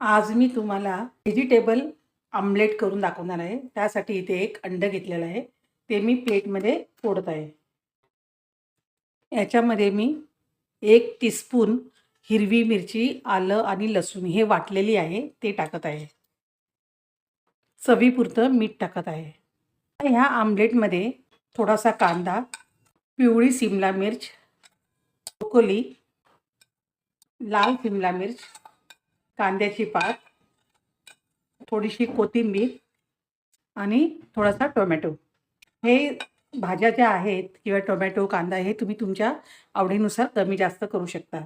आज मी तुम्हाला vegetable omelette करून दाखवणार आहे. त्यासाठी इथे एक अंड घेतलेलं आहे. ते मी प्लेटमध्ये फोडत आहे. याच्यामध्ये मी एक टीस्पून हिरवी मिरची आलं आणि लसूण हे वाटलेली आहे. ते टाकत आहे. चवीपुरतं मीठ टाकत आहे. ह्या आमलेटमध्ये थोडासा कांदा पिवळी सिमला मिर्च ब्रोकोली लाल सिमला मिर्च कांद्याची पात थोडीशी कोथिंबीर आणि थोडासा टोमॅटो. हे भाज्या ज्या आहेत किंवा टोमॅटो कांदा हे तुम्ही तुमच्या आवडीनुसार कमी जास्त करू शकता.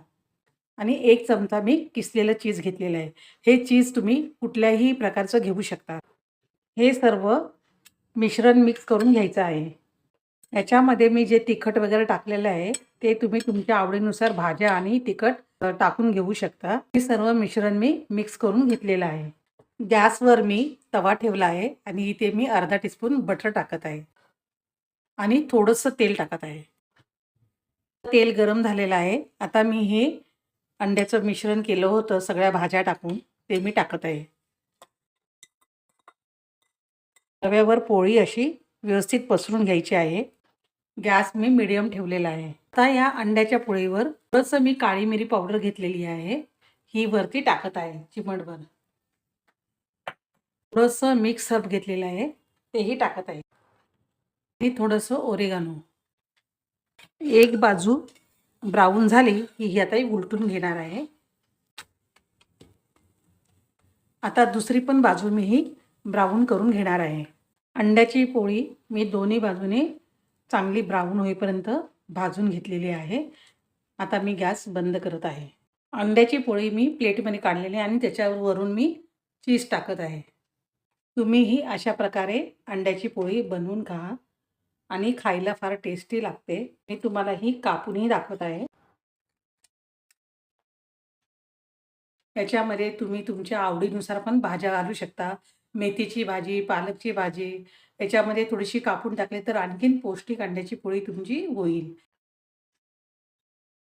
आणि एक चमचा मी किसलेलं चीज घेतलेलं आहे. हे चीज तुम्ही कुठल्याही प्रकारचं घेऊ शकता. हे सर्व मिश्रण मिक्स करून घ्यायचं आहे. याच्यामध्ये मी जे तिखट वगैरे टाकलेलं आहे ते तुम्ही तुमच्या आवडीनुसार भाज्या आणि तिखट टाकून घेऊ शकता. हे सर्व मिश्रण मी मिक्स करून घेतलेलं आहे. गॅसवर मी तवा ठेवला आहे आणि इथे मी अर्धा टीस्पून बटर टाकत आहे. आणि थोडंसं तेल टाकत आहे. तेल गरम झालेलं आहे. आता मी हे अंड्याचं मिश्रण केलं होतं सगळ्या भाज्या टाकून ते मी टाकत आहे. तव्यावर पोळी अशी व्यवस्थित पसरून घ्यायची आहे. गॅस मी मिडियम ठेवलेला आहे. आता या अंड्याच्या पोळीवर थोडंसं मी काळी मिरी पावडर घेतलेली आहे. ही वरती टाकत आहे चिमटभर. थोडंसं मिक्स हर्ब घेतलेलं आहे. तेही टाकत आहे. आणि थोडंसं ओरेगानो. एक बाजू ब्राऊन झाली की ही आता उलटून घेणार आहे. आता दुसरी पण बाजू मी ही ब्राऊन करून घेणार आहे. अंड्याची पोळी मी दोन्ही बाजूने चांगली ब्राऊन होईपर्यंत भाजून घेतलेली आहे. आता मी गॅस बंद करत आहे. अंड्याची पोळी मी प्लेटमध्ये काढलेली आहे आणि त्याच्यावर वरून मी चीज टाकत आहे. तुम्हीही अशा प्रकारे अंड्याची पोळी बनवून खा आणि खायला फार टेस्टी लागते. मी तुम्हाला ही कापूनही दाखवत आहे. याच्यामध्ये तुम्ही तुमच्या आवडीनुसार पण भाज्या घालू शकता. मेथीची भाजी पालकची भाजी याच्यामध्ये थोडीशी कापून टाकली तर आणखीन पौष्टिक अंड्याची पोळी तुमची होईल.